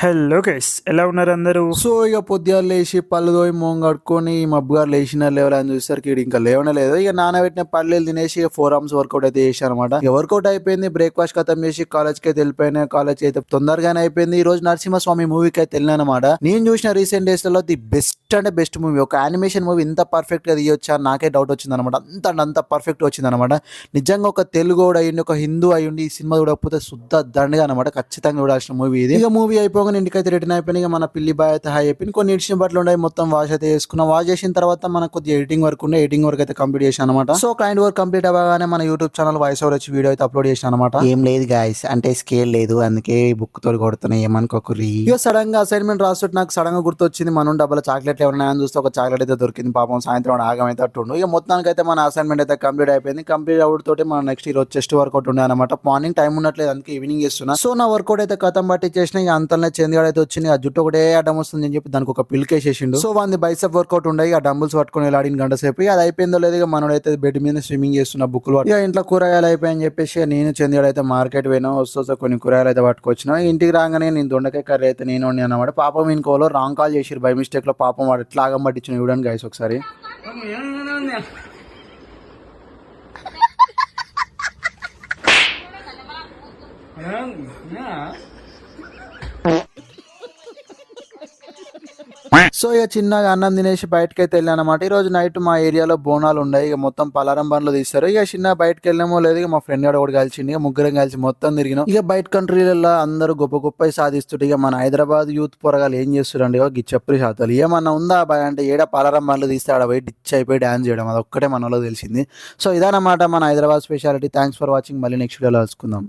Hello guys ఎలా ఉన్నారు అందరూ సో ఇక పొద్దుగాలు లేచి పళ్ళు దోయి మొహం కట్టుకొని మబ్బుగారు లేచిన లేవలు అని చూసేసరికి ఈడు ఇంకా లేవనలేదు ఇక నానబెట్టిన పల్లెలు తినేసి ఇక ఫోర్ అవర్స్ వర్కౌట్ అయితే చేశాను అనమాట ఇక వర్కౌట్ అయిపోయింది బ్రేక్ఫాస్ట్ ఖతం చేసి కాలేజ్కి అయితే వెళ్ళిపోయినా కాలేజ్ అయితే తొందరగానే అయిపోయింది. ఈ రోజు నరసింహస్వామి మూవీకి అయితే వెళ్ళాను అనమాట నేను చూసిన రీసెంట్ డేస్లో ది బెస్ట్ అంటే బెస్ట్ మూవీ ఒక యానిమేషన్ మూవీ ఇంత పర్ఫెక్ట్గా తీయొచ్చా నాకే డౌట్ వచ్చింది అనమాట అంత అంత పర్ఫెక్ట్ వచ్చింది అనమాట నిజంగా ఒక తెలుగు అయ్యండి ఒక హిందూ అయ్యండి ఈ సినిమా చూడకపోతే శుద్ధ దండగా అనమాట ఖచ్చితంగా చూడాల్సిన మూవీ ఇది. ఇక మూవీ అయిపోగానే ఇంటికైతే రిటర్న్ అయిపోయింది ఇక మన పిల్లి బాయ్ అయితే హాయ్ అయిపోయింది కొన్ని ఇడిచిన బట్టలు ఉన్నాయి మొత్తం వాష్ అయితే వేసుకున్నాం వాష్ చేసిన తర్వాత మనకు కొద్దిగా ఎడిటింగ్ వర్క్ ఉండే ఎడిటింగ్ వర్క్ అయితే కంప్లీట్ చేశాను అనమాట సో క్లైంట్ వర్క్ కంప్లీట్ అవ్వగానే మన యూట్యూబ్ ఛానల్ వాయిస్ ఓవర్ వచ్చి వీడియో అయితే అప్లోడ్ చేశాను అనమాట ఏం లేదు గాయస్ అంటే స్కేల్ లేదు అందుకే బుక్ తోటి కొడుతున్నాయి ఏమనుకోకురి ఇక సడన్గా అసైన్మెంట్ రాస్తుంటే నాకు సడన్గా గుర్తొచ్చింది మనం డబ్బుల చాక్లెట్ ఉన్నాయని చూస్తే ఒక చాక్లెట్ అయితే దొరికింది పాపం సాయంత్రం ఆగం అయితే అట్టుండు. ఇక మొత్తానికి అయితే మన అసైన్మెంట్ అయితే కంప్లీట్ అయిపోయింది కంప్లీట్ అవుట్ తోటి మన నెక్స్ట్ ఈ రోజు చెస్ట్ వర్కౌట్ ఉండే అనమాట మార్నింగ్ టైం ఉన్నట్లేదు అందుకే ఈవినింగ్ చేస్తున్నా. సో నా వర్కౌట్ అయితే కథం పట్టి చేసిన ఇక చెందిగాడు అయితే వచ్చింది. ఆ జుట్టు ఒకటే అడ్డం వస్తుంది అని చెప్పి దానికి ఒక పిల్కేసేసిండు సో వాంది బైసెప్ వర్కౌట్ ఉండే. ఆ డంబుల్స్ పట్టుకొని వెళ్ళాడిన గంట సేపు. అది అయిపోయిందో లేదు మనోడైతే బెడ్ మీద స్విమ్మింగ్ చేస్తున్న బుక్లు ఇక ఇంట్లో కూరగాయలు అయిపోయాయని చెప్పేసి నేను చెందిగాడు అయితే మార్కెట్ పోయినా వస్తూ కొన్ని కూరగాయలు అయితే పట్టుకొచ్చిన. ఇంటికి రాగానే నేను దొండకాయ కర్రీ అయితే నేను వండి అనమాట పాపం ఇంకోలో రాంగ్ కాల్ చేసిరు బై మిస్టేక్లో పాపం వాడు ఎట్లా ఆగం పట్టించిన చూడండి గైస్ ఒకసారి. సో ఇక చిన్నగా అన్నం తినేసి బయటకి అయితే వెళ్ళాను అనమాట ఈ రోజు నైట్ మా ఏరియాలో బోనాలు ఉన్నాయి ఇక మొత్తం పలారం బండ్లు తీస్తారు. ఇక చిన్న బయటకి వెళ్ళామో లేదు ఇక మా ఫ్రెండ్ కూడా కలిసిండి. ఇక ముగ్గురం కలిసి మొత్తం తిరిగినాం. ఇక బయట కంట్రీలలో అందరూ గొప్ప గొప్ప సాధిస్తుంటే ఇక మన హైదరాబాద్ యూత్ పొరగాలు ఏం చేస్తారండి? ఇక ఈ శాతాలు ఏమన్నా ఉందా భయ? అంటే ఏడ పలారం బండ్లు తీస్తే ఆడ పోయి డిచ్ అయిపోయి డాన్స్ చేయడం? అది ఒక్కటే మనలో తెలిసింది. సో ఇదన్నమాట మన Hyderabad speciality. Thanks for watching. మళ్ళీ నెక్స్ట్ వీడియోలో కలుసుకుందాం.